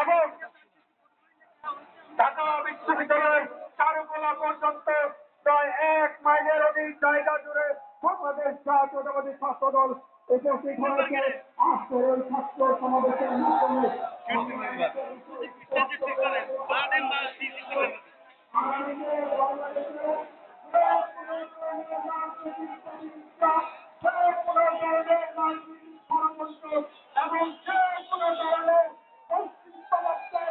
এবং ঢাকা বিশ্ববিদ্যালয়ের চারুকলা পর্যন্ত প্রায় এক মাইলের অধিক জায়গা জাতীয়তাবাদী ছাত্র দল উপস্থিত হয়েছে। আজকের এই ছাত্র সমাবেশের মাধ্যমে এবং যে কোনো ধরনের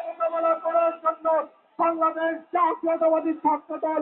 মোকাবেলা করার জন্য বাংলাদেশ জাতীয়তাবাদী ছাত্র দল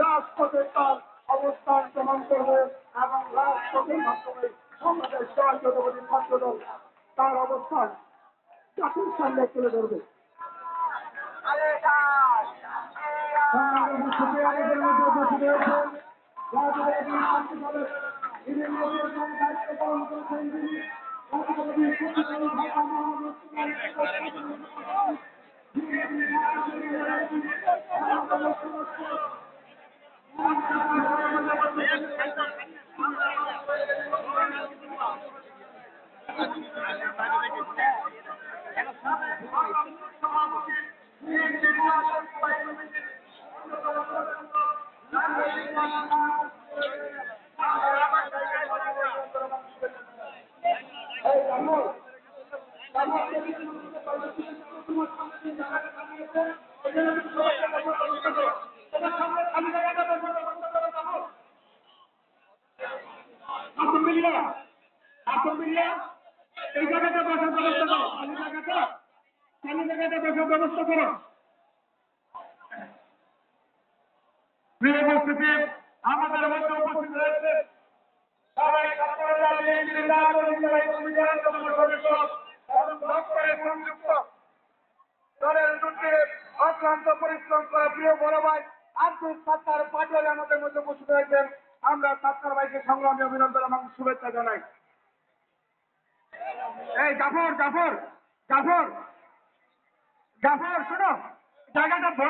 অবস্থান প্রমাণ করবে এবং রাজপথের মাধ্যমে বাংলাদেশ জাতীয়তাবাদী ছাত্র তার অবস্থান জাতির সামনে তুলে ধরবে আমাদের মধ্যে উপস্থিত হয়েছেন আসুন মিলিয়া এই জায়গাটা বসার ব্যবস্থা করো। খালি জায়গাটা খালি আমাদের মধ্যে উপস্থিত রয়েছে পরিশ্রম করা প্রিয় বড় ভাই আব্দুল সাত্তার পাটোয়ারি আমাদের মধ্যে উপস্থিত হয়েছেন। আমরা সাত্তার ভাইকে সংগ্রামী অভিনন্দন এবং শুভেচ্ছা জানাই। এই জাফর জাফর জাফর জাফর, শোনো, জায়গাটা